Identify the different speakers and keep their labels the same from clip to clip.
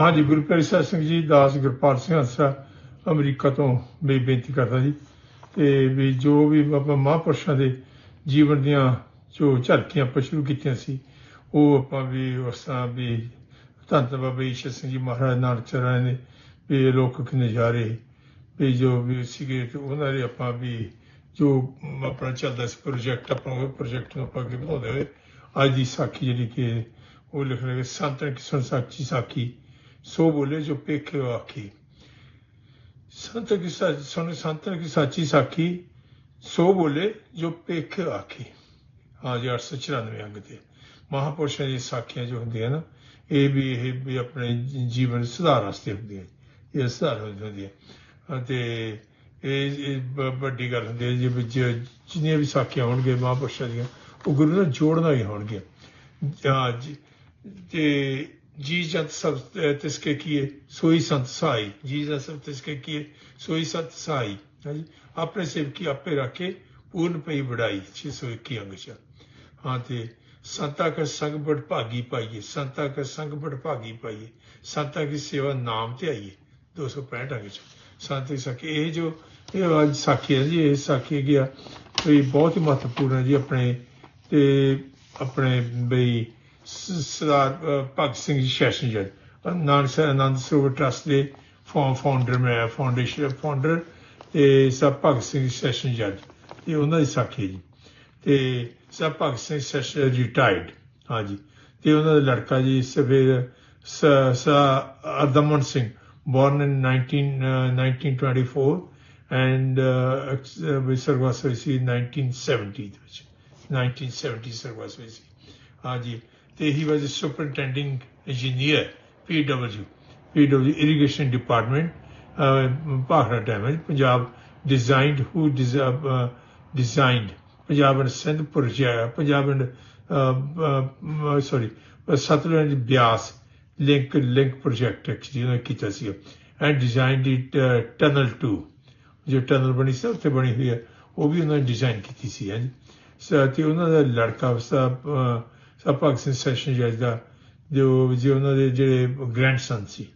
Speaker 1: ਹਾਂਜੀ, ਗੁਰੂ ਪਿਆਰੀ ਸਿੰਘ ਜੀ, ਦਾਸ ਗੁਰਪਾਲ ਸਿੰਘ ਹੰਸਰਾ ਅਮਰੀਕਾ ਤੋਂ ਮੈਂ ਬੇਨਤੀ ਕਰਦਾ ਜੀ। ਤੇ ਵੀ ਜੋ ਵੀ ਬਾਬਾ ਮਹਾਂਪੁਰਸ਼ਾਂ ਦੇ ਜੀਵਨ ਦੀਆਂ ਜੋ ਝਲਕੀਆਂ ਆਪਾਂ ਸ਼ੁਰੂ ਕੀਤੀਆਂ ਸੀ, ਉਹ ਆਪਾਂ ਵੀ ਉਸ ਤਰ੍ਹਾਂ ਵੀ ਧੰਨ ਬਾਬਾ ਈਸ਼ਰ ਸਿੰਘ ਜੀ ਮਹਾਰਾਜ ਨਾਲ ਚਰਾਂ ਨੇ ਵੀ ਅਲੌਕਿਕ ਨਜ਼ਾਰੇ, ਵੀ ਜੋ ਵੀ ਸੀਗੇ ਤੇ ਉਹਨਾਂ ਦੇ ਆਪਾਂ ਵੀ ਜੋ ਆਪਣਾ ਚੱਲਦਾ ਸੀ ਪ੍ਰੋਜੈਕਟ, ਆਪਾਂ ਉਹ ਪ੍ਰੋਜੈਕਟ ਨੂੰ ਆਪਾਂ ਅੱਗੇ ਵਧਾਉਂਦੇ ਹੋਏ, ਅੱਜ ਦੀ ਸਾਖੀ ਜਿਹੜੀ ਕਿ ਉਹ ਲਿਖ ਰਹੇ ਸੰਤਨ ਕਿਸਨ ਸਾਚੀ ਸਾਖੀ। ਸੋ ਬੋਲੇ ਜੋ ਪੇਖੇ ਆਖੀ। ਸੰਤ ਕੀ ਸਾਚੀ ਸੁਣ ਸੰਤਨ ਕੀ ਸਾਚੀ ਸਾਖੀ ਸੋ ਬੋਲੇ ਜੋ ਪੇਖੇ ਆਖੀ। ਹਾਂ ਜੀ 894 ਅੰਗ ਤੇ। ਮਹਾਪੁਰਸ਼ਾਂ ਦੀ ਸਾਖੀਆਂ ਜੋ ਹੁੰਦੀਆਂ ਨਾ, ਇਹ ਵੀ ਇਹ ਵੀ ਆਪਣੇ ਜੀਵਨ ਸੁਧਾਰ ਵਾਸਤੇ ਹੁੰਦੀਆਂ ਇਹ ਸੁਧਾਰ ਹੁੰਦੀਆਂ ਅਤੇ ਇਹ ਵੱਡੀ ਗੱਲ ਹੁੰਦੀ ਹੈ ਜੇ ਜਿੰਨੀਆਂ ਵੀ ਸਾਖੀਆਂ ਹੋਣਗੇ ਮਹਾਪੁਰਸ਼ਾਂ ਦੀਆਂ, ਉਹ ਗੁਰੂ ਨਾਲ ਜੋੜਨਾ ਹੀ ਹੋਣਗੇ ਹਾਂ ਜੀ ਤੇ ਜੀ ਜੰਤ ਸਭ ਤਿਸਕੇ ਕੀਏ, ਸੋਈ ਸੰਤ ਸਾਈ। ਜੀ ਜੰਤ ਸਭ ਤਿਸਕੇ ਕੀਏ, ਸੋਈ ਸੰਤ ਸਾਈ। ਹਾਂਜੀ। ਆਪਣੇ ਸੇਵਕੀ ਆਪੇ ਰੱਖੇ, ਪੂਰਨ ਪਈ ਬੜਾਈ 621 ਅੰਗ ਚ। ਹਾਂ ਤੇ ਸੰਤਾ ਕਾ ਸੰਗ ਬੜ ਭਾਗੀ ਪਾਈਏ, ਸੰਤਾ ਕਾ ਸੰਗ ਬੜ ਭਾਗੀ ਪਾਈਏ, ਸੰਤਾ ਕੀ ਸੇਵਾ ਨਾਮ ਤੇ ਆਈਏ 265 ਅੰਗ ਚ। ਸੰਤ ਸਕੇ ਇਹ ਜੋ, ਇਹ ਅੱਜ ਸਾਖੀ ਹੈ ਜੀ, ਇਹ ਸਾਖੀ ਗਿਆ ਵੀ ਬਹੁਤ ਹੀ ਮਹੱਤਵਪੂਰਨ ਹੈ ਜੀ ਆਪਣੇ, ਤੇ ਆਪਣੇ ਬਈ ਸਰਦਾਰ ਭਗਤ ਸਿੰਘ ਜੀ ਸੈਸ਼ਨ ਜੱਜ। ਨਾਨਕ ਸਰ ਆਨੰਦ ਸਰੋਵਰ ਟਰਸਟ ਦੇ ਫਾਊਂਡਰ ਮੈਂ ਫਾਊਂਡੇਸ਼ਨ ਫਾਊਂਡਰ ਤੇ ਸਰ ਭਗਤ ਸਿੰਘ ਸੈਸ਼ਨ ਜੱਜ। ਇਹ ਉਹਨਾਂ ਦੀ ਸਾਖੀ ਜੀ। ਤੇ sir Bhagat Singh session retired ਹਾਂਜੀ ਤੇ ਉਹਨਾਂ ਦਾ ਲੜਕਾ ਜੀ ਸਵੇਰ ਸ ਅਰਦਮਨ Singh born in 19 uh, 1924 and uh, ex- 1970 1970 ਸਰਗਵਾਸ ਹਾਂਜੀ ਤੇ he was superintending engineer PW PW irrigation department Bhakra dam Punjab designed who designed Punjab and Sindh project Punjab and sorry uh, uh, uh, Sutlej Beas, link link project actually ਉਹਨਾਂ ਨੇ ਕੀਤਾ ਸੀ and designed it tunnel 2 ਜੋ tunnel ਬਣੀ ਸੀ, ਉੱਥੇ ਬਣੀ ਹੋਈ ਹੈ, ਉਹ ਵੀ ਉਹਨਾਂ ਨੇ ਡਿਜ਼ਾਈਨ ਕੀਤੀ ਸੀ, ਹਾਂਜੀ। ਸੋ ਤੇ ਉਹਨਾਂ ਦਾ ਲੜਕਾ ਸਭ ਸਭ ਭਗਤ ਸਿੰਘ ਸੈਸ਼ਨ ਜੱਜ ਦਾ ਜੋ ਜੋ ਉਹਨਾਂ ਦੇ ਜਿਹੜੇ ਗ੍ਰੈਂਡਸਨ ਸੀ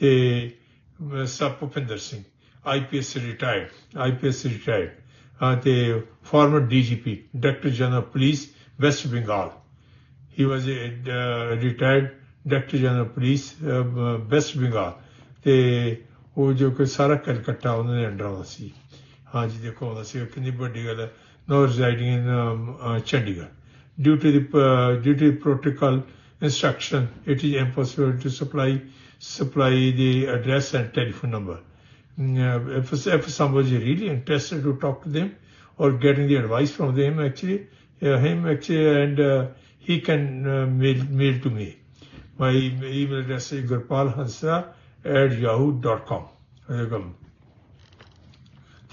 Speaker 1: ਤੇ ਸਭ Bhupinder Singh IPS retired IPS retired ਤੇ former DGP director general police West Bengal he was retired director uh, retired director general police uh, west ਤੇ ਉਹ ਜੋ ਕਿ ਸਾਰਾ ਕਲਕੱਤਾ ਉਹਨਾਂ ਦੇ ਅੰਡਰ ਆਉਂਦਾ ਸੀ। ਹਾਂਜੀ ਦੇਖੋ ਆਉਂਦਾ ਸੀ ਕਿੰਨੀ ਵੱਡੀ ਗੱਲ ਹੈ। ਨੋ ਰਿਜ਼ਾਈਡਿੰਗ ਇਨ Chandigarh due to the uh, due to protocol instruction it is impossible to supply supply the address and telephone number Mm, uh, if, if somebody is really interested to talk to them or getting the advice from them actually uh, him actually and uh, he can uh, mail mail to me my email address is gurpalhansa at yahoo.com com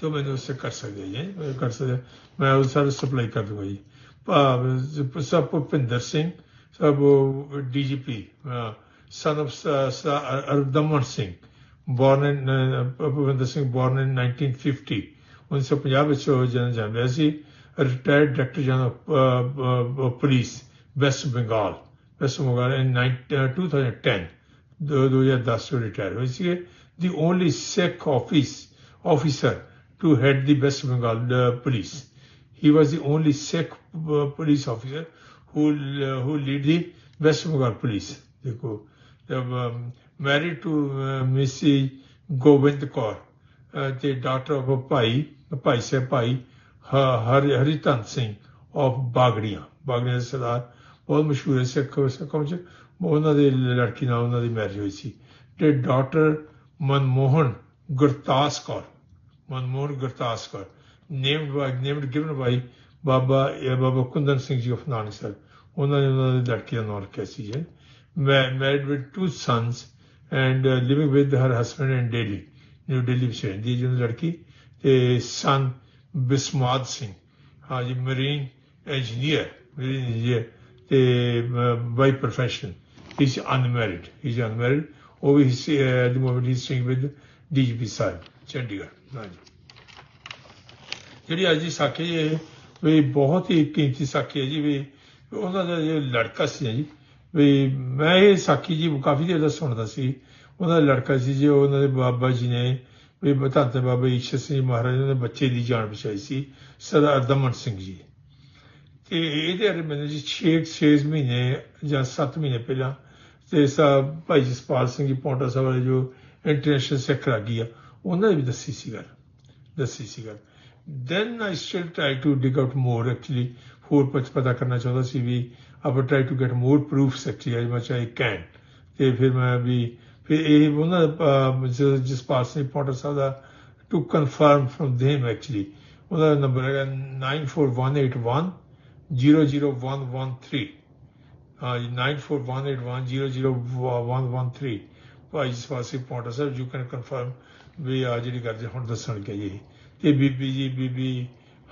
Speaker 1: तो मैंने उससे कर सकते हैं मैं कर सकते मैं उस सारे सप्लाई कर दूंगा जी uh, sir Bhupinder Singh, Sir DGP, uh, son of uh, Sir Singh, born in Bhupinder Singh, born in 1950. 1950 ਵਿੱਚ ਉਹ ਜਨਮ ਜਨਮਿਆ general retired director general of police West Bengal West Bengal in 2010 2010 ਤੋਂ retire the only Sikh office officer to head the West Bengal uh, police. He was the only Sikh uh, police officer who uh, who lead the West Bengal police. देखो जब um, married to uh, Missy Govind Kaur, uh, the daughter of a ਭਾਈ ਭਾਈ ਸਾਹਿਬ ਭਾਈ ਹ- ਹਰ ਹਰੀਤਨ Singh of ਬਾਗੜੀਆਂ ਬਾਗੜੀਆਂ ਦੇ ਸਰਦਾਰ ਬਹੁਤ ਮਸ਼ਹੂਰ ਹੈ ਸਿੱਖ ਸਿੱਖਾਂ ਵਿੱਚ ਉਹਨਾਂ ਦੇ ਲੜਕੀ ਨਾਲ ਉਹਨਾਂ ਦੀ ਮੈਰਿਜ ਹੋਈ ਸੀ ਤੇ daughter Manmohan Gurtas Kaur Manmohan Gurtas Kaur named by named given by Baba ਇਹ ਬਾਬਾ ਕੁੰਦਨ ਸਿੰਘ ਜੀ ਆਫ ਨਾਨਕਸਰ ਉਹਨਾਂ ਨੇ ਉਹਨਾਂ ਦੇ ਲੜਕੀ ਦਾ ਨਾਮ ਰੱਖਿਆ ਸੀ ਜੀ married with two sons and living with her husband in Delhi New Delhi ਵਿੱਚ ਰਹਿੰਦੀ ਹੈ ਲੜਕੀ ਤੇ ਸਨ ਬਿਸਮਾਦ ਸਿੰਘ ਹਾਂਜੀ ਮਰੀਨ ਇੰਜੀਨੀਅਰ ਮਰੀਨ ਇੰਜੀਨੀਅਰ ਤੇ by profession he is unmarried he is unmarried ਉਹ ਵੀ at the moment he staying with DGP ਸਾਹਿਬ ਚੰਡੀਗੜ੍ਹ ਹਾਂਜੀ ਜਿਹੜੀ ਅੱਜ ਦੀ ਸਾਖੀ ਇਹ ਵੀ ਬਹੁਤ ਹੀ ਕੀਮਤੀ ਸਾਖੀ ਹੈ ਜੀ, ਵੀ ਉਹਨਾਂ ਦਾ ਲੜਕਾ ਸੀ ਜੀ, ਵੀ ਮੈਂ ਇਹ ਸਾਖੀ ਜੀ ਕਾਫੀ ਦੇਰ ਦਾ ਸੁਣਦਾ ਸੀ। ਉਹਦਾ ਲੜਕਾ ਸੀ ਜੀ ਉਹਨਾਂ ਦੇ ਬਾਬਾ ਜੀ ਨੇ, ਵੀ ਬਤਾਤੇ ਬਾਬਾ ਈਸ਼ਰ ਸਿੰਘ ਮਹਾਰਾਜ ਦੇ ਬੱਚੇ ਦੀ ਜਾਨ ਬਚਾਈ ਸੀ, ਸਰਦਾਰ ਦਮਨ ਸਿੰਘ ਜੀ। ਤੇ ਇਹਦੇ ਬਾਰੇ ਮੈਨੂੰ ਜੀ 6 6 ਮਹੀਨੇ ਜਾਂ 7 ਮਹੀਨੇ ਪਹਿਲਾਂ ਤੇ ਸਾਹਿਬ ਭਾਈ ਜਸਪਾਲ ਸਿੰਘ ਜੀ ਪੌਂਟਾ ਸਾਹਿਬ ਵਾਲੇ ਜੋ ਇੰਟਰਨੈਸ਼ਨਲ ਸਿੱਖ ਰਾਗੀ ਆ, ਉਹਨਾਂ ਨੇ ਵੀ ਦੱਸੀ ਸੀ ਗੱਲ, ਦੱਸੀ ਸੀ ਗੱਲ। Then I still try to dig out more actually ਹੋਰ ਪਤਾ ਕਰਨਾ ਚਾਹੁੰਦਾ ਸੀ ਵੀ ਆਪਾਂ try to get more proofs actually as much I can ਤੇ ਫਿਰ ਮੈਂ ਵੀ ਫਿਰ ਇਹ ਉਹਨਾਂ ਦਾ ਅਹ, ਜਸਪਾਲ ਸਿੰਘ ਪੌਂਟਾ ਸਾਹਿਬ ਦਾ to confirm from them actually ਉਹਦਾ ਨੰਬਰ ਹੈਗਾ 94181 00113 ਹਾਂ ਜੀ 9418100113 Bhai Jaspal Singh Paonta Sahib you can confirm ਵੀ ਆ ਜਿਹੜੀ ਗੱਲ ਹੁਣ ਦੱਸਣ ਕੇ ਇਹ ਇਹ ਬੀਬੀ ਜੀ, ਬੀਬੀ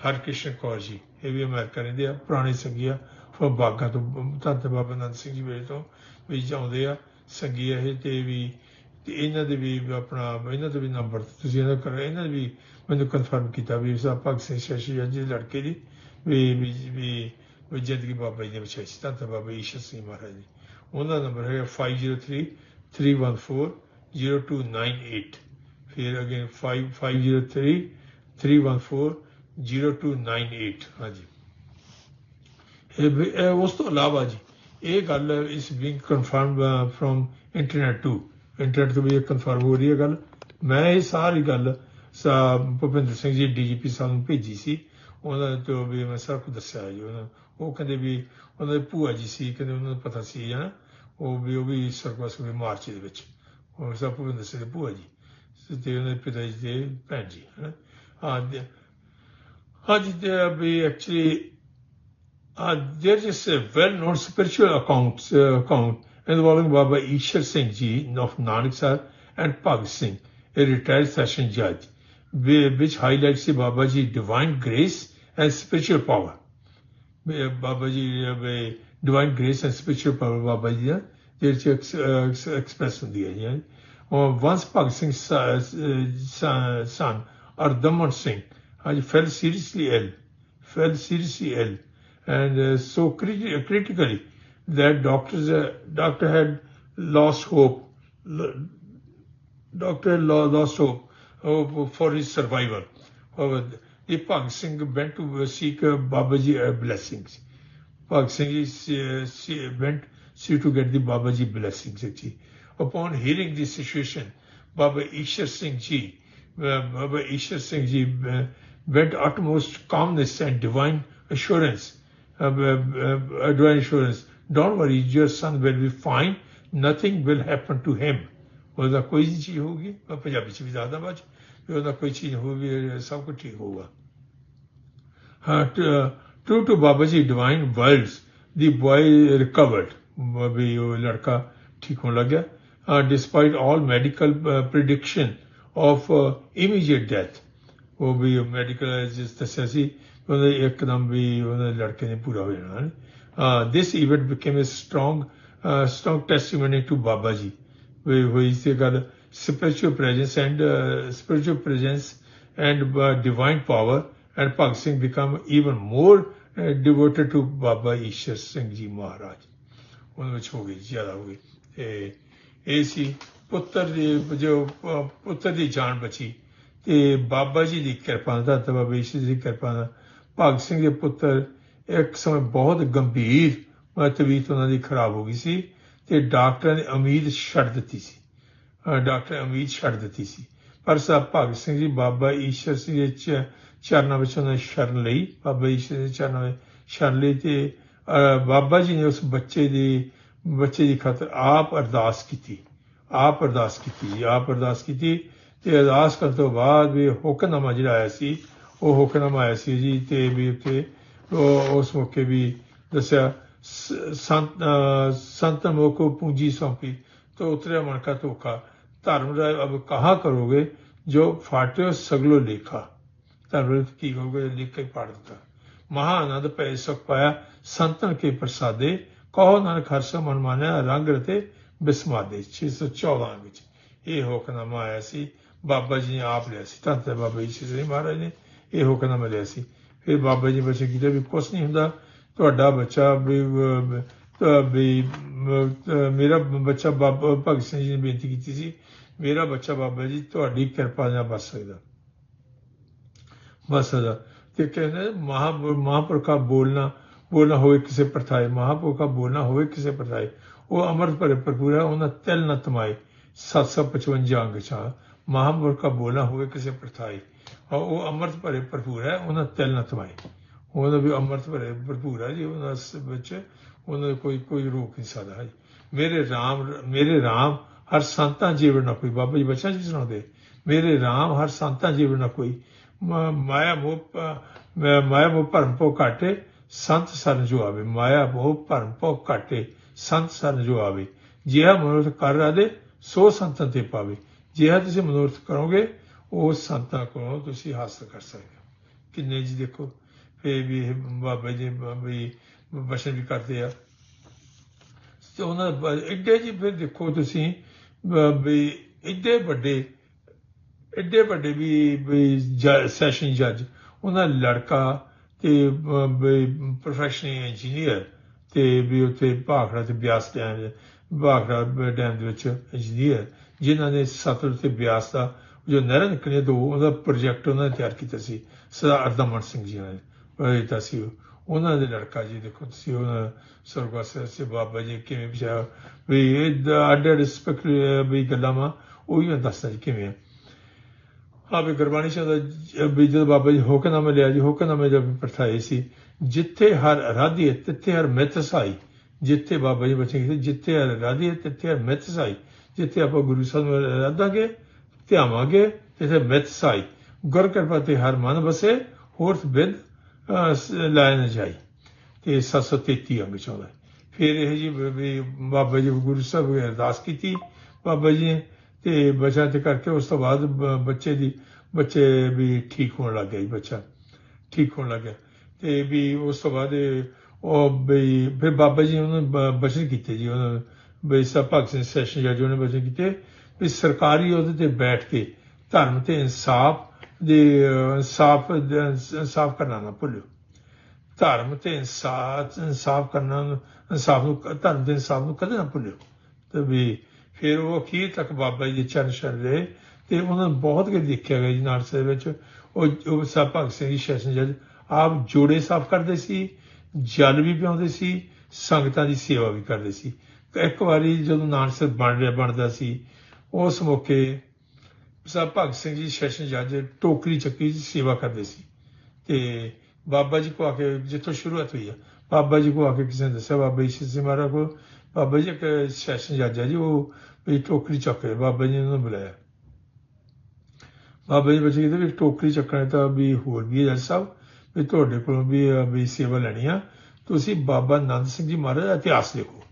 Speaker 1: ਹਰਕ੍ਰਿਸ਼ਨ ਕੌਰ ਜੀ, ਇਹ ਵੀ ਅਮਰੀਕਾ ਰਹਿੰਦੇ ਆ, ਪੁਰਾਣੇ ਸੰਗੀਆ ਫਰਮ ਬਾਗਾ ਤੋਂ ਧੰਤ ਬਾਬਾ ਨੰਦ ਸਿੰਘ ਜੀ ਵੇਲੇ ਤੋਂ ਵੀ ਜਾਂਦੇ ਆ ਸੰਗੀ ਇਹ ਤੇ ਵੀ, ਤੇ ਇਹਨਾਂ ਦੇ ਵੀ ਆਪਣਾ, ਇਹਨਾਂ ਦੇ ਵੀ ਨੰਬਰ ਤੁਸੀਂ ਇਹਨਾਂ ਕਰ, ਇਹਨਾਂ ਦੇ ਵੀ ਮੈਨੂੰ ਕਨਫਰਮ ਕੀਤਾ ਵੀ ਸਾ ਭਗਤ ਸਿੰਘ ਸ਼ਸ਼ੀ ਜੀ ਲੜਕੇ ਦੀ ਵੀ ਵੀ ਵੀ ਜ਼ਿੰਦਗੀ ਬਾਬਾ ਜੀ ਨੇ ਬਚਾਈ ਸੀ, ਧੰਨ ਬਾਬਾ ਈਸ਼ਰ ਸਿੰਘ ਮਹਾਰਾਜ ਜੀ। ਉਹਨਾਂ ਦਾ ਨੰਬਰ ਹੈ 503 314 0298 ਫਿਰ ਅਗੇਨ 5503 314 0298 ਹਾਂਜੀ। ਇਹ ਵੀ- ਇਹ ਉਸ ਤੋਂ ਇਲਾਵਾ ਜੀ, ਇਹ ਗੱਲ is being confirm from internet to internet ਤੋਂ ਵੀ ਕਨਫਰਮ ਹੋ ਰਹੀ ਹੈ ਗੱਲ। ਮੈਂ ਇਹ ਸਾਰੀ ਗੱਲ ਭੁਪਿੰਦਰ ਸਿੰਘ ਜੀ ਡੀਜੀਪੀ ਸਾਹਿਬ ਨੂੰ ਭੇਜੀ ਸੀ। ਉਹਨਾਂ ਤੋਂ ਵੀ ਮੈਂ ਸਭ ਕੁਝ ਦੱਸਿਆ ਜੀ। ਉਹਨਾਂ, ਉਹ ਕਹਿੰਦੇ ਵੀ, ਉਹਨਾਂ ਦੇ ਭੂਆ ਜੀ ਸੀ, ਕਹਿੰਦੇ ਉਹਨਾਂ ਨੂੰ ਪਤਾ ਸੀ, ਹਨਾ? ਉਹ ਵੀ ਉਹ ਵੀ ਸਰਕਸ ਵੀ ਮਾਰਚ ਦੇ ਵਿੱਚ। ਉਹ ਸਭ ਭੁਪਿੰਦਰ ਸਿੰਘ ਦੇ ਭੂਆ ਜੀ, ਤੇ ਉਹਨਾਂ ਦੇ ਪਿਤਾ ਜੀ ਦੇ ਭੈਣ ਜੀ, ਹਨਾ? ਹਾਂ ਤੇ- ਹਾਂ ਜੀ ਤੇ ਵੀ actually Uh, there is a well-known spiritual account, uh, account involving Baba Ishar Singh Ji of Nanuksar and Pag Singh, a retired session judge, whi- which highlights the Baba Ji divine grace and spiritual power. Uh, Baba Ji, uh, uh, divine grace and spiritual power Baba Ji ਦਾ ਜਿਹੜੇ ਚ express ਹੁੰਦੀ ਹੈ ਜੀ ਔਰ once Pag Singh's uh, son, son Ardaman Singh. Had fell seriously ill, fell seriously ill. And uh, so criti- critically that doctors uh, doctor had lost hope L- doctor had lost hope, hope for his survival. Uh, the Singh went to uh, seek uh, Babaji uh, blessings. Pag Singh uh, went see to get the Babaji blessings actually. Upon hearing the situation Baba Ishar Singh ji uh, Baba Ishar Singh ji uh, went utmost calmness and divine assurance uh, uh, uh, divine assurance. Don't worry, your son will be fine. Nothing will happen to him. ਉਹਦਾ ਕੋਈ ਨਹੀਂ ਚੀਜ਼ ਹੋਊਗੀ ਮੈਂ ਪੰਜਾਬੀ ਚ ਵੀ ਦੱਸਦਾ ਬਾਅਦ ਚ ਵੀ ਉਹਦਾ ਕੋਈ ਚੀਜ਼ ਹੋਊਗੀ ਸਭ ਕੁਝ ਠੀਕ ਹੋਊਗਾ ਹਾਂ to to Baba ji divine worlds the boy recovered ਵੀ ਉਹ ਲੜਕਾ ਠੀਕ ਹੋਣ ਲੱਗਿਆ despite all medical prediction of immediate death ਉਹ ਵੀ ਮੈਡੀਕਲ ਜਿਸ ਦੱਸਿਆ ਸੀ ਉਹਦੇ ਇੱਕਦਮ ਵੀ ਉਹਦੇ ਲੜਕੇ ਨੇ ਪੂਰਾ ਹੋ ਜਾਣਾ this event became a strong strong testimony to Baba ji ਵੀ ਹੋਈ ਸੀ ਗੱਲ spiritual presence and uh, spiritual presence and uh, divine power and Bhag Singh become even more uh, devoted to Baba Ishar Singh Ji Maharaj ਉਹਨਾਂ ਵਿੱਚ ਹੋ ਗਈ ਜ਼ਿਆਦਾ ਹੋ ਗਈ ਤੇ ਇਹ ਸੀ ਪੁੱਤਰ ਦੀ, ਜੋ ਪੁੱਤਰ ਦੀ ਜਾਨ ਬਚੀ। ਤੇ ਬਾਬਾ ਜੀ ਦੀ ਕਿਰਪਾ ਦਾ, ਤੇ ਬਾਬਾ ਈਸ਼ਰ ਜੀ ਦੀ ਕਿਰਪਾ ਦਾ। ਭਗਤ ਸਿੰਘ ਦੇ ਪੁੱਤਰ ਇੱਕ ਸਮੇਂ ਬਹੁਤ ਗੰਭੀਰ ਤਬੀਅਤ ਉਹਨਾਂ ਦੀ ਖਰਾਬ ਹੋ ਗਈ ਸੀ ਤੇ ਡਾਕਟਰਾਂ ਨੇ ਉਮੀਦ ਛੱਡ ਦਿੱਤੀ ਸੀ। ਡਾਕਟਰ ਉਮੀਦ ਛੱਡ ਦਿੱਤੀ ਸੀ। ਪਰ ਸਾਹਿਬ ਭਗਤ ਸਿੰਘ ਜੀ, ਬਾਬਾ ਈਸ਼ਰ ਸਿੰਘ ਦੇ ਚਰਨਾਂ ਵਿੱਚ ਉਹਨਾਂ ਨੇ ਸ਼ਰਨ ਲਈ। ਬਾਬਾ ਈਸ਼ਰ ਦੇ ਚਰਨਾਂ ਵਿੱਚ ਸ਼ਰਨ ਲਈ ਤੇ ਬਾਬਾ ਜੀ ਨੇ ਉਸ ਬੱਚੇ ਦੀ ਬੱਚੇ ਦੀ ਖਾਤਰ ਆਪ ਅਰਦਾਸ ਕੀਤੀ। ਆਪ ਅਰਦਾਸ ਕੀਤੀ ਜੀ ਆਪ ਅਰਦਾਸ ਕੀਤੀ ਤੇ ਅਰਦਾਸ ਕਰਨ ਤੋਂ ਬਾਅਦ ਵੀ ਹੁਕਮਨਾਮਾ ਜਿਹੜਾ ਆਇਆ ਸੀ, ਉਹ ਹੁਕਮਨਾਮਾ ਆਇਆ ਸੀ ਜੀ ਤੇ ਵੀ ਉੱਥੇ ਉਸ ਮੌਕੇ ਵੀ ਦੱਸਿਆ ਸੰਤ ਸੰਤ ਮੋਕੋ ਪੂੰਜੀ ਸੌਂਪੀ ਤੋ ਉਤਰਿਆ ਮਨ ਕਾ ਧੋਖਾ। ਧਰਮ ਦਾ ਅਬ ਕਹਾ ਕਰੋਗੇ, ਜੋ ਫਾਟਿਓ ਸਗਲੋ ਲੇਖਾ। ਧਰਮ ਕੀ ਕਹੋਗੇ, ਲਿਖ ਕੇ ਪਾੜ ਦਿੱਤਾ। ਮਹਾ ਆਨੰਦ ਪੈ ਸੁਖ ਪਾਇਆ, ਸੰਤਨ ਕੇ ਪ੍ਰਸਾਦੇ, ਕਹੋ ਨਾਨਕ ਹਰ ਸੋ ਮਨ ਮਾਨਿਆ ਰੰਗ ਰਤੇ ਬਿਸਮਾਦੇ 614 ਵਿੱਚ। ਇਹ ਹੁਕਮਨਾਮਾ ਆਇਆ ਸੀ, ਬਾਬਾ ਜੀ ਨੇ ਆਪ ਲਿਆ ਸੀ। ਧੰਨ ਤੇ ਬਾਬਾ ਜੀ ਸ੍ਰੀ ਮਹਾਰਾਜ ਨੇ ਇਹ ਹੁਕਮਨਾਮਾ ਲਿਆ ਸੀ। ਫਿਰ ਬਾਬਾ ਜੀ ਬੱਚੇ ਕਿਤੇ ਵੀ ਕੁਛ ਨਹੀਂ ਹੁੰਦਾ? ਤੁਹਾਡਾ ਬੱਚਾ ਵੀ ਵੀ ਮੇਰਾ ਬੱਚਾ ਬਾਬਾ, ਭਗਤ ਸਿੰਘ ਜੀ ਨੇ ਬੇਨਤੀ ਕੀਤੀ ਸੀ, ਮੇਰਾ ਬੱਚਾ ਬਾਬਾ ਜੀ, ਤੁਹਾਡੀ ਕਿਰਪਾ ਨਾਲ ਬਚ ਸਕਦਾ। ਬਚ ਸਕਦਾ ਤੇ ਕਹਿੰਦੇ, ਮਹਾ, ਮਹਾਂਪੁਰਖਾ ਬੋਲਣਾ ਬੋਲਣਾ ਹੋਵੇ ਕਿਸੇ ਪ੍ਰਥਾਏ ਮਹਾਂਪੁਰਖਾ ਬੋਲਣਾ ਹੋਵੇ ਕਿਸੇ ਪ੍ਰਥਾਏ ਉਹ ਅਮਰਤ ਭਰੇ ਭਰਪੂਰ ਹੈ, ਉਹਨਾਂ ਤਿਲ ਨ ਤਮਾਏ। 755 ਅੰਗ ਛਾ। ਮਹਾਂਪੁਰਖਾ ਬੋਲਣਾ ਹੋਵੇ ਕਿਸੇ ਪ੍ਰਥਾਏ ਉਹ ਅਮਰਤ ਭਰੇ ਭਰਪੂਰ ਹੈ, ਉਹਨਾਂ ਤਿਲ ਨ ਤਮਾਏ। ਉਹਨਾਂ ਵੀ ਅਮਰਤ ਭਰੇ ਭਰਪੂਰ ਹੈ ਜੀ, ਉਹਨਾਂ ਵਿੱਚ ਉਹਨਾਂ ਨੂੰ ਕੋਈ ਕੋਈ ਰੋਕ ਨਹੀਂ ਸਕਦਾ ਹੈ। ਮੇਰੇ RAM ਮੇਰੇ RAM ਹਰ ਸੰਤਾਂ ਜੀਵਨ ਨਾ ਕੋਈ। ਬਾਬਾ ਜੀ ਬੱਚਾ ਜੀ ਸੁਣਾਉਂਦੇ, ਮੇਰੇ RAM ਹਰ ਸੰਤਾਂ ਜੀਵਨ ਨਾ ਕੋਈ। ਮਾਇਆ ਮੋਹ ਮਾਇਆ ਮੋਹ ਭਰਮ ਭੋ ਘਾਟੇ ਸੰਤ ਸਰਨ ਜੋ ਆਵੇ, ਮਾਇਆ ਮੋਹ ਭਰਮ ਭੋ ਘਾਟੇ ਸੰਤ ਸਰਨ ਜੋ ਆਵੇ, ਜਿਹਾ ਮਨੋਰਥ ਕਰ ਰਾਦੇ ਸੋ ਸੰਤਾਂ ਤੇ ਪਾਵੇ। ਜਿਹਾ ਤੁਸੀਂ ਮਨੋਰਥ ਕਰੋਗੇ, ਉਹ ਸੰਤਾਂ ਕੋਲੋਂ ਤੁਸੀਂ ਹਾਸਲ ਕਰ ਸਕਦੇ ਹੋ। ਕਿੰਨੇ ਜੀ ਦੇਖੋ ਫੇ ਵੀ ਬਾਬਾ ਜੀ ਵੀ ਬਚਨ ਵੀ ਕਰਦੇ ਆ। ਤੇ ਉਹਨਾਂ ਦਾ ਜੀ ਫਿਰ ਦੇਖੋ ਤੁਸੀਂ ਵੀ ਐਡੇ ਵੱਡੇ ਐਡੇ ਵੱਡੇ ਵੀ ਸੈਸ਼ਨ ਜੱਜ ਉਹਨਾਂ ਲੜਕਾ ਤੇ ਪ੍ਰੋਫੈਸ਼ਨਲ ਇੰਜੀਨੀਅਰ ਤੇ ਵੀ ਉੱਥੇ ਭਾਖੜਾ ਤੇ ਬਿਆਸ ਡੈਮ ਭਾਖੜਾ ਡੈਮ ਦੇ ਵਿੱਚ ਇੰਜੀਨੀਅਰ ਜਿਨ੍ਹਾਂ ਨੇ ਸਤਲੁਜ ਤੇ ਬਿਆਸ ਦਾ ਜੋ ਨਹਿਰਾਂ ਨਿਕਲੀਆਂ ਦੋ, ਉਹਦਾ ਪ੍ਰੋਜੈਕਟ ਉਹਨਾਂ ਨੇ ਤਿਆਰ ਕੀਤਾ ਸੀ, ਸਰਦਾਰ ਅਰਦਮਨ ਸਿੰਘ ਜੀ ਨੇ ਕੀਤਾ ਸੀ ਉਹਨਾਂ ਦੇ ਲੜਕਾ ਜੀ, ਦੇਖੋ ਤੁਸੀਂ ਉਹਨਾਂ ਸਰਗਵਾਸ ਸੇ ਬਾਬਾ ਜੀ ਕਿਵੇਂ ਵਿਚਾਰ, ਵੀ ਇਹ ਅੱਡ ਰਿਸਪੈਕਟ ਵੀ ਗੱਲਾਂ ਵਾ, ਉਹ ਵੀ ਮੈਂ ਦੱਸਦਾ ਜੀ ਕਿਵੇਂ ਆ ਗੁਰਬਾਣੀ ਸਾਹਿਬ ਵੀ ਜਦੋਂ ਬਾਬਾ ਜੀ ਹੁਕਮਨਾਮਾ ਲਿਆ ਜੀ ਹੁਕਮਨਾਮੇ ਦਾ ਪਰਥਾਏ ਸੀ, ਜਿੱਥੇ ਹਰ ਅਰਾਧੀ ਤਿੱਥੇ ਹਰ ਮਿੱਥ ਸਾਈ ਜਿੱਥੇ ਬਾਬਾ ਜੀ ਬਚੇ ਕਹਿੰਦੇ ਜਿੱਥੇ ਹਰ ਅਰਾਧੀ ਤਿੱਥੇ ਹਰ ਮਿੱਥ ਸਾਈ ਜਿੱਥੇ ਆਪਾਂ ਗੁਰੂ ਸਾਹਿਬ ਨੂੰ ਅਰਾਧਾਂਗੇ, ਧਿਆਵਾਂਗੇ, ਤਿੱਥੇ ਮਿੱਥ ਸਾਈ ਗੁਰ ਕਿਰਪਾ ਤੇ ਹਰ ਮਨ ਵਸੇ, ਹੋਰ ਬਿੰਦ ਲਾਇ ਨਾ ਜਾਈ। ਤੇ 733 ਅੰਗ ਚਾਹੁੰਦਾ ਫਿਰ ਇਹ ਜੀ ਬਾਬਾ ਜੀ ਗੁਰੂ ਸਾਹਿਬ ਅਰਦਾਸ ਕੀਤੀ। ਬਾਬਾ ਜੀ ਨੇ ਤੇ ਬੱਚਾ ਤੇ ਕਰਕੇ ਉਸ ਤੋਂ ਬਾਅਦ ਬੱਚੇ ਦੀ, ਬੱਚੇ ਵੀ ਠੀਕ ਹੋਣ ਲੱਗ ਗਿਆ ਜੀ, ਬੱਚਾ ਠੀਕ ਹੋਣ ਲੱਗ ਗਿਆ। ਤੇ ਵੀ ਉਸ ਤੋਂ ਬਾਅਦ ਉਹ ਵੀ ਫਿਰ ਬਾਬਾ ਜੀ ਨੇ ਉਹਨੂੰ ਬਚਨ ਕੀਤੇ ਜੀ, ਉਹਨਾਂ ਬਈ ਸਭ ਭਗਤ ਸਿੰਘ ਸੈਸ਼ਨ ਜੱਜ ਉਹਨੇ ਬਚਨ ਕੀਤੇ। ਵੀ ਸਰਕਾਰੀ ਉਹਦੇ ਤੇ ਬੈਠ ਕੇ ਧਰਮ ਤੇ ਇਨਸਾਫ ਦੇ, ਇਨਸਾਫ ਇਨਸਾਫ ਕਰਨਾ ਨਾ ਭੁੱਲਿਓ। ਧਰਮ ਤੇ ਇਨਸਾਫ ਇਨਸਾਫ ਕਰਨਾ, ਇਨਸਾਫ ਨੂੰ, ਧਰਮ ਦੇ ਇਨਸਾਫ ਨੂੰ ਕਦੇ ਨਾ ਭੁੱਲਿਓ। ਤੇ ਵੀ ਫਿਰ ਉਹ ਅਖੀਰ ਤੱਕ ਬਾਬਾ ਜੀ ਦੇ ਚਰਨ ਛੱਡ ਰਹੇ ਤੇ ਉਹਨਾਂ ਨੂੰ ਬਹੁਤ ਕੁਝ ਦੇਖਿਆ ਗਿਆ ਜੀ ਨਾਨਕ ਦੇ ਵਿੱਚ। ਉਹ ਉਹ ਸਾਹਿਬ ਭਗਤ ਸਿੰਘ ਜੀ ਸੈਸ਼ਨ ਜੱਜ ਆਪ ਜੋੜੇ ਸਾਫ਼ ਕਰਦੇ ਸੀ, ਜਲ ਵੀ ਪਿਆਉਂਦੇ ਸੀ, ਸੰਗਤਾਂ ਦੀ ਸੇਵਾ ਵੀ ਕਰਦੇ ਸੀ। ਇੱਕ ਵਾਰੀ ਜਦੋਂ ਨਾਨਕ ਬਣ ਰਿਹਾ, ਬਣਦਾ ਸੀ, ਉਸ ਮੌਕੇ ਸਾਹਿਬ ਭਗਤ ਸਿੰਘ ਜੀ ਸੈਸ਼ਨ ਜੱਜ ਟੋਕਰੀ ਚੱਕੀ ਦੀ ਸੇਵਾ ਕਰਦੇ ਸੀ। ਤੇ ਬਾਬਾ ਜੀ ਕੋ ਆ ਕੇ ਜਿੱਥੋਂ ਸ਼ੁਰੂਆਤ ਹੋਈ ਆ, ਬਾਬਾ ਜੀ ਕੋ ਆ ਕੇ ਕਿਸੇ ਨੇ ਦੱਸਿਆ, ਬਾਬਾ ਜੀ ਸਿੰਘ ਮਹਾਰਾਜ ਕੋ ਬਾਬਾ ਜੀ, ਇੱਕ ਸੈਸ਼ਨ ਜੱਜ ਹੈ ਜੀ, ਉਹ ਵੀ ਟੋਕਰੀ ਚੱਕ ਰਿਹਾ ਬਾਬਾ ਜੀ ਨੇ ਉਹਨੂੰ ਬੁਲਾਇਆ। ਬਾਬਾ ਜੀ ਬੱਚੇ ਕਹਿੰਦੇ ਵੀ ਟੋਕਰੀ ਚੱਕਣੇ ਤਾਂ ਵੀ ਹੋਰ ਵੀ ਹੈ ਜੱਜ ਸਾਹਿਬ, ਵੀ ਤੁਹਾਡੇ ਕੋਲੋਂ ਵੀ ਵੀ ਸੇਵਾ ਲੈਣੀ ਆ। ਤੁਸੀਂ ਬਾਬਾ ਨੰਦ ਸਿੰਘ ਜੀ ਮਹਾਰਾਜ ਦਾ ਇਤਿਹਾਸ ਦੇਖੋ।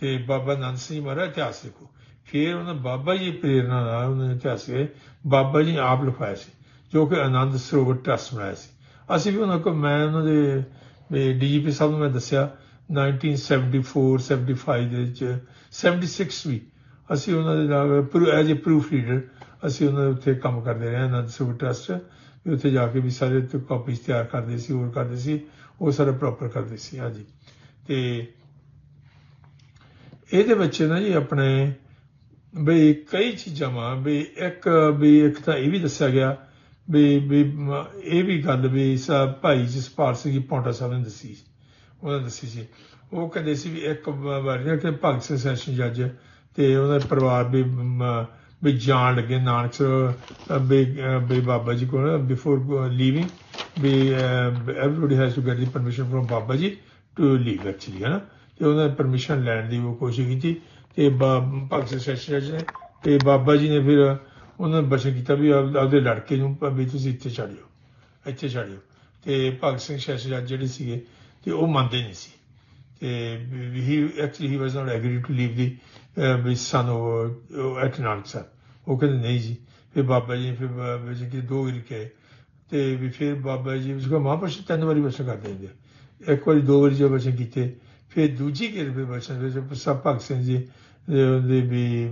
Speaker 1: ਤੇ ਬਾਬਾ ਨੰਦ ਸਿੰਘ ਜੀ ਮਹਾਰਾਜ ਇਤਿਹਾਸ ਦੇਖੋ। ਫਿਰ ਉਹਨਾਂ ਬਾਬਾ ਜੀ ਦੀ ਪ੍ਰੇਰਣਾ ਨਾਲ ਉਹਨਾਂ ਨੇ ਇਤਿਹਾਸ ਇਹ ਬਾਬਾ ਜੀ ਨੇ ਆਪ ਲਿਖਾਇਆ ਸੀ, ਜੋ ਕਿ ਆਨੰਦ ਸਰੋਵਰ ਟਰਸਟ ਬਣਾਇਆ ਸੀ। ਅਸੀਂ ਵੀ ਉਹਨਾਂ ਕੋਲ, ਮੈਂ ਉਹਨਾਂ ਦੇ ਡੀਜੀਪੀ ਸਾਹਿਬ ਨੂੰ ਮੈਂ ਦੱਸਿਆ 1974 75 ਦੇ ਵਿੱਚ 76 ਵੀ ਅਸੀਂ ਉਹਨਾਂ ਦੇ ਨਾਲ ਐਜ਼ ਅ ਪ੍ਰੂਫ ਰੀਡਰ ਅਸੀਂ ਉਹਨਾਂ ਦੇ ਉੱਤੇ ਕੰਮ ਕਰਦੇ ਰਹੇ, ਆਨੰਦ ਸਰੋਵਰ ਟਰਸਟ ਵੀ ਉੱਥੇ ਜਾ ਕੇ ਵੀ ਸਾਰੇ ਤੇ ਕਾਪੀਜ਼ ਤਿਆਰ ਕਰਦੇ ਸੀ, ਹੋਰ ਕਰਦੇ ਸੀ, ਉਹ ਸਾਰਾ ਪ੍ਰੋਪਰ ਕਰਦੇ ਸੀ, ਹਾਂਜੀ। ਤੇ ਇਹਦੇ ਵਿੱਚ ਨਾ ਜੀ ਆਪਣੇ, ਬਈ ਕਈ ਚੀਜ਼ਾਂ ਵਾ ਵੀ ਇੱਕ ਵੀ ਇੱਕ ਤਾਂ ਇਹ ਵੀ ਦੱਸਿਆ ਗਿਆ ਵੀ ਵੀ ਇਹ ਵੀ ਗੱਲ ਵੀ ਸਾ ਭਾਈ ਜਸਪਾਲ ਸਿੰਘ ਜੀ, ਪੌਂਟਾ ਸਾਹਿਬ ਨੇ ਦੱਸੀ। ਉਹਨਾਂ ਨੇ ਦੱਸੀ ਸੀ। ਉਹ ਕਹਿੰਦੇ ਸੀ ਵੀ ਇੱਕ ਵਾਰ ਨਾ ਕਿ ਭਗਤ ਸਿੰਘ ਸੈਸ਼ਨ ਜੱਜ ਤੇ ਉਹਨਾਂ ਦਾ ਪਰਿਵਾਰ ਵੀ ਵੀ ਜਾਣ ਲੱਗੇ ਨਾਨਕ ਸਰ ਵੀ ਬਾਬਾ ਜੀ ਕੋਲ before leaving we everybody has to get the permission from Baba ji to leave actually ਹੈ ਨਾ ਤੇ ਉਹਨਾਂ ਨੇ ਪਰਮਿਸ਼ਨ ਲੈਣ ਦੀ ਉਹ ਕੋਸ਼ਿਸ਼ ਕੀਤੀ ਤੇ ਭਗਤ ਸਿੰਘ ਸੈਸ਼ਨ ਜੱਜ ਨੇ ਤੇ ਬਾਬਾ ਜੀ ਨੇ ਫਿਰ ਉਹਨਾਂ ਨੇ ਬਚਨ ਕੀਤਾ ਵੀ ਆਪਦੇ ਲੜਕੇ ਨੂੰ ਵੀ ਤੁਸੀਂ ਇੱਥੇ ਛੱਡਿਓ ਇੱਥੇ ਛੱਡਿਓ ਤੇ ਭਗਤ ਸਿੰਘ ਸੈਸ਼ਨ ਜੱਜ ਜਿਹੜੇ ਸੀਗੇ ਤੇ ਉਹ ਮੰਨਦੇ ਨਹੀਂ ਸੀ। ਤੇ he actually he was not agree to leave the ਵੀ ਸਨ ਉਹ ਐਟ ਨਾਨਕ ਉਹ ਕਹਿੰਦੇ ਨਹੀਂ ਜੀ। ਫਿਰ ਬਾਬਾ ਜੀ ਫਿਰ ਬਾਬਾ ਜੀ ਕਿ ਦੋ ਵਾਰੀ ਤੇ ਵੀ ਫਿਰ ਬਾਬਾ ਜੀ ਉਸ ਕੋ ਮਹਾਂਪੁਰਸ਼ ਤਿੰਨ ਵਾਰੀ ਬਚਨ ਕਰ ਦਿੰਦੇ ਇੱਕ ਵਾਰੀ, ਦੋ ਵਾਰੀ ਜੋ ਬਚਨ ਕੀਤੇ, ਫਿਰ ਦੂਜੀ ਗੇਰ ਵੀ ਬਚਨ ਵਿੱਚ ਸਭ ਭਗਤ ਸਿੰਘ ਜੀ ਦੇ ਵੀ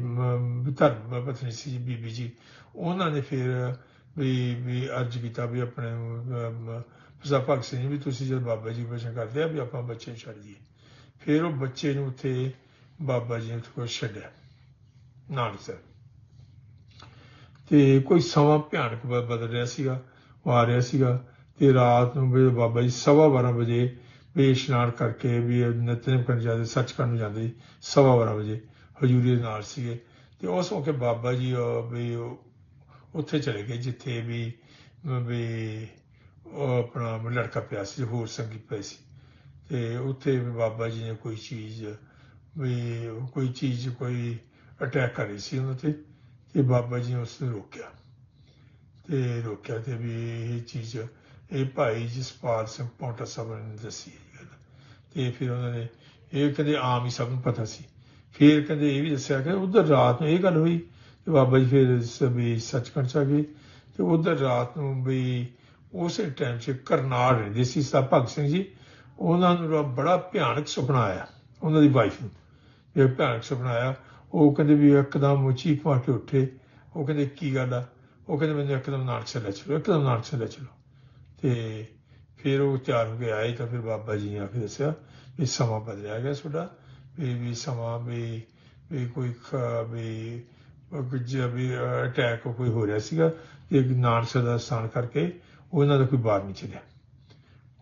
Speaker 1: ਧਰਮ ਪਤਨੀ ਸੀ ਬੀਬੀ ਜੀ, ਉਹਨਾਂ ਨੇ ਫਿਰ ਵੀ ਵੀ ਅਰਜ ਕੀਤਾ ਵੀ ਆਪਣੇ ਅਮ, ਭਗਤ ਸਿੰਘ ਜੀ ਵੀ ਤੁਸੀਂ ਜਦ ਬਾਬਾ ਜੀ ਬਚਨ ਕਰਦੇ ਆ ਵੀ ਆਪਾਂ ਬੱਚੇ ਨੂੰ ਛੱਡ ਦਈਏ ਫਿਰ ਉਹ ਬੱਚੇ ਨੂੰ ਉੱਥੇ ਬਾਬਾ ਜੀ ਨੇ ਕੋਲ ਛੱਡਿਆ। ਨਾਨਕ ਸਾਹਿਬ ਤੇ ਕੋਈ ਸਮਾਂ ਭਿਆਨਕ ਬਦਲ ਰਿਹਾ ਸੀਗਾ ਉਹ ਆ ਰਿਹਾ ਸੀਗਾ ਤੇ ਰਾਤ ਨੂੰ ਵੀ ਬਾਬਾ ਜੀ ਸਵਾ 12 ਵਜੇ ਵੀ ਇਸ਼ਨਾਨ ਕਰਕੇ ਵੀ ਨਿਤਨੇਮ ਕਰਨ ਜਾਂਦੇ ਸੱਚ ਕਰਨ ਜਾਂਦੇ ਸਵਾ 12 ਵਜੇ ਹਜ਼ੂਰੀ ਦੇ ਨਾਲ ਸੀਗੇ। ਤੇ ਉਸ ਮੌਕੇ ਬਾਬਾ ਜੀ ਵੀ ਉੱਥੇ ਚਲੇ ਗਏ ਜਿੱਥੇ ਵੀ ਵੀ ਉਹ ਆਪਣਾ ਲੜਕਾ ਪਿਆ ਸੀ, ਹੋਰ ਸੰਗੀ ਪਏ ਸੀ। ਤੇ ਉੱਥੇ ਵੀ ਬਾਬਾ ਜੀ ਨੇ ਕੋਈ ਚੀਜ਼, ਵੀ ਕੋਈ ਚੀਜ਼, ਕੋਈ ਅਟੈਕ ਕਰੀ ਸੀ ਉਹਨਾਂ ਤੇ ਤੇ ਬਾਬਾ ਜੀ ਨੇ ਉਸ ਨੂੰ ਰੋਕਿਆ। ਤੇ ਰੋਕਿਆ ਤੇ ਵੀ ਇਹ ਚੀਜ਼, ਇਹ ਭਾਈ ਜਸਪਾਲ ਸਿੰਘ ਪੌਂਟਾ ਸਾਹਿਬ ਨੇ ਦੱਸੀ ਇਹ ਗੱਲ। ਤੇ ਫਿਰ ਉਹਨਾਂ ਨੇ, ਇਹ ਕਹਿੰਦੇ ਆਮ ਹੀ ਸਭ ਨੂੰ ਪਤਾ ਸੀ। ਫਿਰ ਕਹਿੰਦੇ ਇਹ ਵੀ ਦੱਸਿਆ ਕਿ ਉਧਰ ਰਾਤ ਨੂੰ ਇਹ ਗੱਲ ਹੋਈ, ਤੇ ਬਾਬਾ ਜੀ ਫਿਰ ਸਭੀ ਸੱਚਖੰਡ ਚ ਆ ਗਏ, ਤੇ ਉਧਰ ਰਾਤ ਨੂੰ ਵੀ ਉਸੇ ਟਾਈਮ 'ਚ ਕਰਨਾਲ ਰਹਿੰਦੇ ਸੀ ਸਾਹਿਬ ਭਗਤ ਸਿੰਘ ਜੀ, ਉਹਨਾਂ ਨੂੰ ਬੜਾ ਭਿਆਨਕ ਸੁਪਨਾ ਆਇਆ, ਉਹਨਾਂ ਦੀ ਵਾਈਫ ਨੂੰ। ਇਹ ਭਿਆਨਕ ਸੁਪਨਾ ਆਇਆ, ਉਹ ਕਹਿੰਦੇ ਵੀ ਇੱਕਦਮ ਉੱਚੀ ਪਾ ਕੇ ਉੱਠੇ, ਉਹ ਕਹਿੰਦੇ ਕੀ ਗੱਲ ਆ? ਉਹ ਕਹਿੰਦੇ ਮੈਨੂੰ ਇੱਕਦਮ ਨਾਨਕ ਸੇ ਲੈ ਚਲੋ, ਇੱਕਦਮ ਨਾਨਕ ਸੇ ਲੈ ਚਲੋ। ਤੇ ਫਿਰ ਉਹ ਤਿਆਰ ਹੋ ਕੇ ਆਏ ਤਾਂ ਫਿਰ ਬਾਬਾ ਜੀ ਨੇ ਆਖਿਰ ਦੱਸਿਆ ਵੀ ਸਮਾਂ ਬਦਲਿਆ ਗਿਆ ਤੁਹਾਡਾ, ਵੀ ਵੀ ਸਮਾਂ ਵੀ ਵੀ ਕੋਈ ਵੀ ਕੁਝ ਵੀ ਅਟੈਕ ਕੋਈ ਹੋ ਰਿਹਾ ਸੀਗਾ, ਤੇ ਨਾਨਕ ਦਾ ਸਥਾਨ ਕਰਕੇ ਉਹਨਾਂ ਦਾ ਕੋਈ ਬਾਹਰ ਨਹੀਂ ਚਲਿਆ।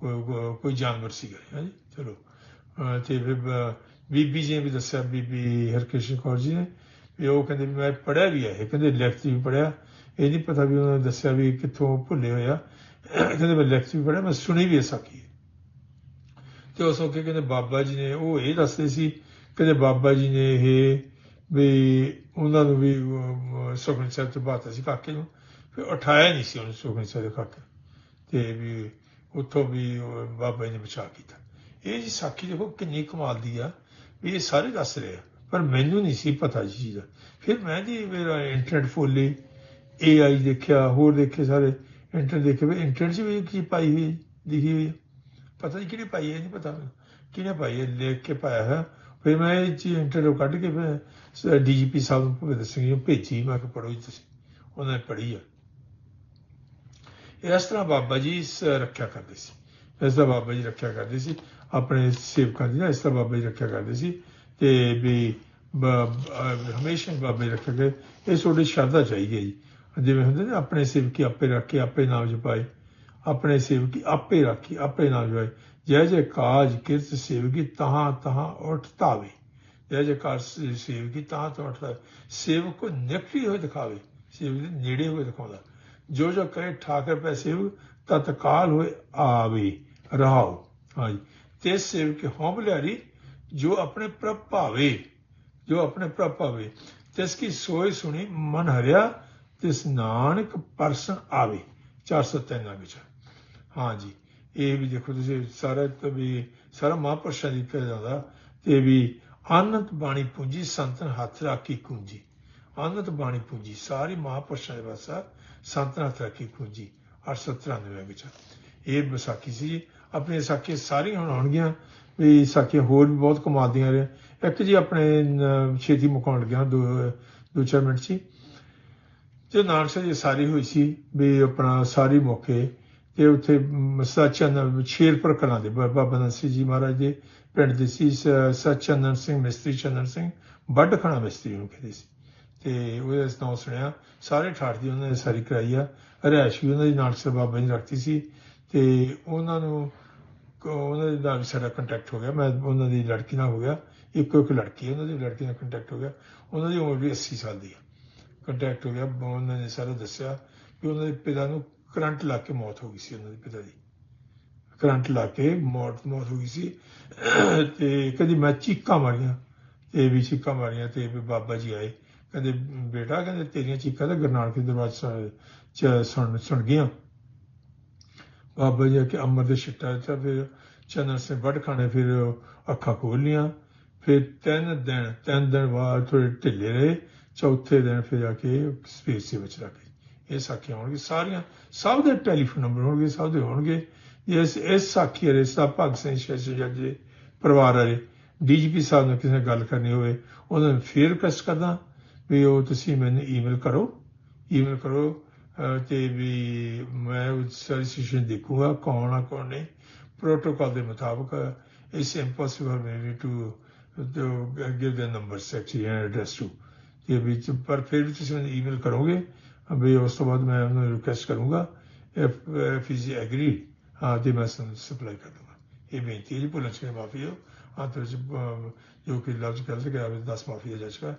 Speaker 1: ਕੋਈ ਕੋਈ- ਜਾਨਵਰ ਸੀਗਾ ਹਾਂਜੀ ਚਲੋ। ਤੇ ਫਿਰ ਬੀਬੀ ਜੀ ਨੇ ਵੀ ਦੱਸਿਆ, ਬੀਬੀ ਹਰਕ੍ਰਿਸ਼ਨ ਕੌਰ ਜੀ ਨੇ ਵੀ ਉਹ ਕਹਿੰਦੇ ਵੀ ਮੈਂ ਪੜਿਆ ਵੀ ਹੈ। ਇਹ ਕਹਿੰਦੇ ਲਿਖਤ ਵੀ ਪੜਿਆ ਇਹ ਨਹੀਂ ਪਤਾ ਵੀ ਉਹਨਾਂ ਨੇ ਦੱਸਿਆ ਵੀ ਕਿੱਥੋਂ ਭੁੱਲੇ ਹੋਇਆ ਕਹਿੰਦੇ ਮੈਂ ਲਿਖਤ ਵੀ ਪੜਿਆ ਮੈਂ ਸੁਣੀ ਵੀ ਸਕੀ ਤੇ ਉਸ ਵਕਤ ਕਹਿੰਦੇ ਬਾਬਾ ਜੀ ਨੇ, ਉਹ ਇਹ ਦੱਸਦੇ ਸੀ, ਕਹਿੰਦੇ ਬਾਬਾ ਜੀ ਨੇ ਇਹ ਵੀ ਉਹਨਾਂ ਨੂੰ ਵੀ ਸੁਖਨ ਸਾਹਿਬ ਤੋਂ ਬਾਤ ਸੀ ਕਾਕੇ ਨੂੰ। ਫਿਰ ਉਠਾਇਆ ਨਹੀਂ ਸੀ ਉਹਨੂੰ ਸੁਖਨ ਸਾਹਿਬ ਦੇ ਕਾਕੇ ਤੇ ਵੀ ਉੱਥੋਂ ਵੀ ਬਾਬਾ ਜੀ ਨੇ ਬਚਾ ਕੀਤਾ। ਇਹ ਜੀ ਸਾਖੀ ਦੇਖੋ ਕਿੰਨੀ ਕਮਾਲ ਦੀ ਆ, ਵੀ ਇਹ ਸਾਰੇ ਦੱਸ ਰਹੇ ਆ, ਪਰ ਮੈਨੂੰ ਨਹੀਂ ਸੀ ਪਤਾ ਜੀ ਚੀਜ਼ ਫਿਰ ਮੈਂ ਜੀ ਮੇਰਾ ਇੰਟਰਨੈਟ ਫੋਲੀ AI ਦੇਖਿਆ, ਹੋਰ ਦੇਖੇ ਸਾਰੇ ਇੰਟਰਨੈਟ ਦੇਖੇ, ਵੀ ਇੰਟਰਨੈਟ 'ਚ ਵੀ ਕੀ ਪਾਈ ਹੋਈ, ਲਿਖੀ ਹੋਈ ਪਤਾ ਨਹੀਂ ਕਿਹਨੇ ਪਾਈ ਹੈ ਨਹੀਂ ਪਤਾ ਮੈਨੂੰ। ਕਿਹਨੇ ਪਾਈ ਹੈ ਲਿਖ ਕੇ ਪਾਇਆ ਹੈ ਫਿਰ ਮੈਂ ਇਹ ਚੀਜ਼ ਇੰਟਰਨੈਟ ਕੱਢ ਕੇ ਫਿਰ ਡੀਜੀਪੀ ਸਾਹਿਬ ਨੂੰ ਭਗਤ ਸਿੰਘ ਜੀ ਨੂੰ ਭੇਜੀ, ਮੈਂ ਕਿ ਪੜੋ ਜੀ ਤੁਸੀਂ। ਉਹਨਾਂ ਨੇ ਪੜ੍ਹੀ ਆ। ਇਸ ਤਰ੍ਹਾਂ ਬਾਬਾ ਜੀ ਇਸ ਰੱਖਿਆ ਕਰਦੇ ਸੀ। ਇਸ ਤਰ੍ਹਾਂ ਬਾਬਾ ਜੀ ਰੱਖਿਆ ਕਰਦੇ ਸੀ। ਆਪਣੇ ਸੇਵਕਾਂ ਦੀ ਨਾ ਇਸ ਤਰ੍ਹਾਂ ਬਾਬਾ ਜੀ ਰੱਖਿਆ ਕਰਦੇ ਸੀ। ਤੇ ਵੀ ਬ- ਹਮੇਸ਼ਾ ਹੀ ਬਾਬਾ ਜੀ ਰੱਖਿਆ ਗਏ ਇਹ ਤੁਹਾਡੀ ਸ਼ਰਧਾ ਚਾਹੀਦੀ ਹੈ ਜੀ। ਜਿਵੇਂ ਹੁੰਦੇ ਨੇ ਆਪਣੇ ਸੇਵਕੀ ਆਪੇ ਰੱਖੇ, ਆਪੇ ਨਾਮ ਜਪਾਏ। ਆਪਣੇ ਸੇਵਕੀ ਆਪੇ ਰੱਖੀ, ਆਪੇ ਨਾਮ ਜਪਾਏ। ਜੈ ਜੈ ਕਾਜ ਕਿਰਤ ਸੇਵਕੀ ਤਹਾਂ ਤਹਾਂ ਉਠ ਜੈ ਜੈ ਕਾਜ ਸੇਵਕੀ ਤਹਾਂ ਤਹਾਂ ਉਠ ਸੇਵਕ ਕੋ ਨਿਕਲੀ ਹੋਏ ਦਿਖਾਵੇ। ਸੇਵਕ ਦੇ ਨੇੜੇ ਹੋਏ ਦਿਖਾਉਂਦਾ। ਜੋ ਜੋ ਕਹੇ ਠਾਕਰ ਪੈ ਸੇਵ, ਤਤਕਾਲ ਹੋਏ ਆਵੇ ਰਹਾਓ ਹਾਂਜੀ। ਤੇ ਸੇਵਕ ਹਉ ਬਲਿਆਰੀ ਜੋ ਆਪਣੇ ਪ੍ਰਭ ਭਾਵੇ, ਜੋ ਆਪਣੇ ਪ੍ਰਭ ਭਾਵੇ, ਤਿਸ ਕੀ ਸੋਈ ਸੁਣੀ ਮਨ ਹਰਿਆ, ਤਿਸ ਨਾਨਕ ਪਰਸਨ ਆਵੇ। 403 ਵਿੱਚ ਹਾਂਜੀ। ਇਹ ਵੀ ਦੇਖੋ ਤੁਸੀਂ ਸਾਰਾ ਵੀ ਸਾਰਾ ਮਹਾਂਪੁਰਸ਼ਾਂ ਦੀ ਕਿਹਾ ਜਾਂਦਾ। ਤੇ ਵੀ ਆਨੰਦ ਬਾਣੀ ਪੂੰਜੀ ਸੰਤਨ ਹੱਥ ਰਾਖੀ ਕੁੰਜੀ। ਆਨੰਦ ਬਾਣੀ ਪੂੰਜੀ। ਸਾਰੀ ਮਹਾਂਪੁਰਸ਼ਾਂ ਦੇ ਵਾਸਾ ਸੰਤਨ ਹੱਥ ਰਾਖੀ ਕੁੰਜੀ 893 ਵਿੱਚ। ਇਹ ਵਿਸਾਖੀ ਸੀ। ਜੀ। ਆਪਣੀ ਵਿਸਾਖੀ ਸਾਰੀਆਂ ਹੁਣ ਆਉਣਗੀਆਂ। ਵੀ ਵਿਸਾਖੀਆਂ ਹੋਰ ਵੀ ਬਹੁਤ ਕਮਾਲ ਦੀਆਂ ਨੇ। ਇੱਕ ਜੀ ਆਪਣੇ ਛੇਤੀ ਮੁਕਾਉਣ ਲੱਗਿਆ, ਦੋ ਦੋ, ਚਾਰ ਮਿੰਟ ਸੀ। ਤੇ ਨਾਨਕ ਜੀ ਸਾਰੀ ਹੋਈ ਸੀ ਵੀ ਆਪਣਾ ਸਾਰੀ ਮੌਕੇ ਤੇ ਉੱਥੇ ਸਚਨ ਸ਼ੇਰਪੁਰ ਕਲਾਂ ਦੇ ਬਾਬਾ ਨੰਦ ਜੀ ਮਹਾਰਾਜ ਦੇ ਪਿੰਡ ਦੇ ਸੀ। ਸਚਨਨ ਸਿੰਘ, ਮਿਸਤਰੀ ਚੰਦਰ ਸਿੰਘ ਵੱਡ ਖਣਾ ਮਿਸਤਰੀ ਨੂੰ ਕਹਿੰਦੇ ਸੀ। ਤੇ ਉਹਦੇ ਨਾਂ ਸੁਣਿਆ, ਸਾਰੇ ਠਾਠ ਦੀ ਉਹਨਾਂ ਨੇ ਸਾਰੀ ਕਰਾਈ ਆ। ਰਿਹਾਇਸ਼ ਵੀ ਉਹਨਾਂ ਦੀ ਨਾਲ ਸਾਹਿਬ ਬਾਬਾ ਜੀ ਨੇ ਰੱਖਤੀ ਸੀ ਤੇ ਉਹਨਾਂ ਨੂੰ ਉਹਨਾਂ ਦੇ ਨਾਲ ਵੀ ਸਾਡਾ ਕੰਟੈਕਟ ਹੋ ਗਿਆ। ਮੈਂ ਉਹਨਾਂ ਦੀ ਲੜਕੀ ਨਾਲ ਹੋ ਗਿਆ। ਇੱਕੋ ਇੱਕ ਲੜਕੀ ਉਹਨਾਂ ਦੀ ਲੜਕੀ ਨਾਲ ਕੰਟੈਕਟ ਹੋ ਗਿਆ। ਉਹਨਾਂ ਦੀ ਉਮਰ ਵੀ 80 ਸਾਲ ਦੀ ਹੈ ਕੰਟੈਕਟ ਹੋ ਗਿਆ, ਉਹਨਾਂ ਨੇ ਸਾਰਾ ਦੱਸਿਆ ਕਿ ਉਹਨਾਂ ਦੇ ਪਿਤਾ ਨੂੰ ਕਰੰਟ ਲਾ ਕੇ ਮੌਤ ਹੋ ਗਈ ਸੀ, ਉਹਨਾਂ ਦੇ ਪਿਤਾ ਦੀ। ਕਰੰਟ ਲਾ ਕੇ ਮੌਤ ਮੌਤ ਹੋ ਗਈ ਸੀ। ਤੇ ਕਦੀ ਮੈਂ ਚੀਕਾਂ ਮਾਰੀਆਂ, ਤੇ ਵੀ ਚੀਕਾਂ ਮਾਰੀਆਂ ਤੇ ਵੀ ਬਾਬਾ ਜੀ ਆਏ। ਕਹਿੰਦੇ, ਬੇਟਾ ਕਹਿੰਦੇ, ਤੇਰੀਆਂ ਚੀਕਾਂ ਤਾਂ ਗੁਰੂ ਨਾਨਕ ਦੇ ਦਰਬਾਰ 'ਚ ਸੁਣ- ਚ ਸੁਣ ਸੁਣ ਗਈਆਂ। ਬਾਬਾ ਜੀ ਕਿ ਅਮਰ ਦੇ ਛਿੱਟਾ ਤੇ ਫਿਰ ਚੰਦਰ ਸਿੰਘ ਵੱਡ ਖਾਣੇ, ਫਿਰ ਅੱਖਾਂ ਖੋਲ ਲੀਆਂ ਫਿਰ ਤਿੰਨ ਦਿਨ ਤਿੰਨ ਦਿਨ ਬਾਅਦ ਥੋੜੇ ਢਿੱਲੇ ਰਹੇ। ਚੌਥੇ ਦਿਨ ਫਿਰ ਆ ਕੇ ਸਪੇਸ ਦੇ ਵਿੱਚ ਰੱਖੇ ਇਹ ਸਾਖੀਆਂ ਹੋਣਗੇ ਸਾਰੀਆਂ। ਸਭ ਦੇ ਟੈਲੀਫੋਨ ਨੰਬਰ ਹੋਣਗੇ, ਸਭ ਦੇ ਹੋਣਗੇ। ਇਸ ਇਸ ਸਾਖੀ ਦੇ ਸਭ ਭਗਤ ਸਿੰਘ ਸ਼ੇਸ਼ੀ ਜੱਜੇ ਪਰਿਵਾਰ ਵਾਲੇ ਡੀਜੀਪੀ ਸਾਹਿਬ ਨਾਲ ਕਿਸੇ ਨਾਲ ਗੱਲ ਕਰਨੀ ਹੋਵੇ, ਉਹਨਾਂ ਨੂੰ ਫੇਰ ਰਿਕਵੈਸਟ ਕਰਦਾ। ਵੀ ਉਹ ਤੁਸੀਂ ਮੈਨੂੰ ਈਮੇਲ ਕਰੋ। ਈਮੇਲ ਕਰੋ ਤੇ ਵੀ ਮੈਂ ਉਹ ਸਾਰੀ ਸਿਚੁਏਸ਼ਨ ਦੇਖੂਗਾ ਕੌਣ ਆ, ਕੌਣ ਨਹੀਂ। ਪ੍ਰੋਟੋਕਾਲ ਦੇ ਮੁਤਾਬਕ it's impossible maybe to to give the number actually and address to ਤੇ ਵਿੱਚ, ਪਰ ਫਿਰ ਵੀ ਤੁਸੀਂ ਮੈਨੂੰ ਈਮੇਲ ਕਰੋਗੇ, ਵੀ ਉਸ ਤੋਂ ਬਾਅਦ ਮੈਂ ਉਹਨੂੰ ਰਿਕੁਐਸਟ ਕਰੂੰਗਾ। ਇਫ ਇਫ ਇਜ਼ ਐਗਰੀ ਹਾਂ, ਤੇ ਮੈਂ ਸਪਲਾਈ ਕਰ ਦੂੰਗਾ। ਇਹ ਬੇਨਤੀ ਹੈ ਜੀ, ਭੁੱਲਣ ਚ ਮਾਫੀ ਹੋ। ਹਾਂ ਵਿੱਚ ਜੋ ਕਿ ਲਫ਼ਜ਼ ਗਲਤ ਗਿਆ ਹੋਵੇ ਦਸ ਮਾਫੀ ਹੈ ਜੱਜ ਕਾ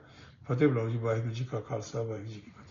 Speaker 1: ਫਤਿਹ ਬੁਲਾਓ ਜੀ ਵਾਹਿਗੁਰੂ ਜੀ ਕਾ ਖਾਲਸਾ ਵਾਹਿਗੁਰੂ ਜੀ ਕੀ ਫਤਿਹ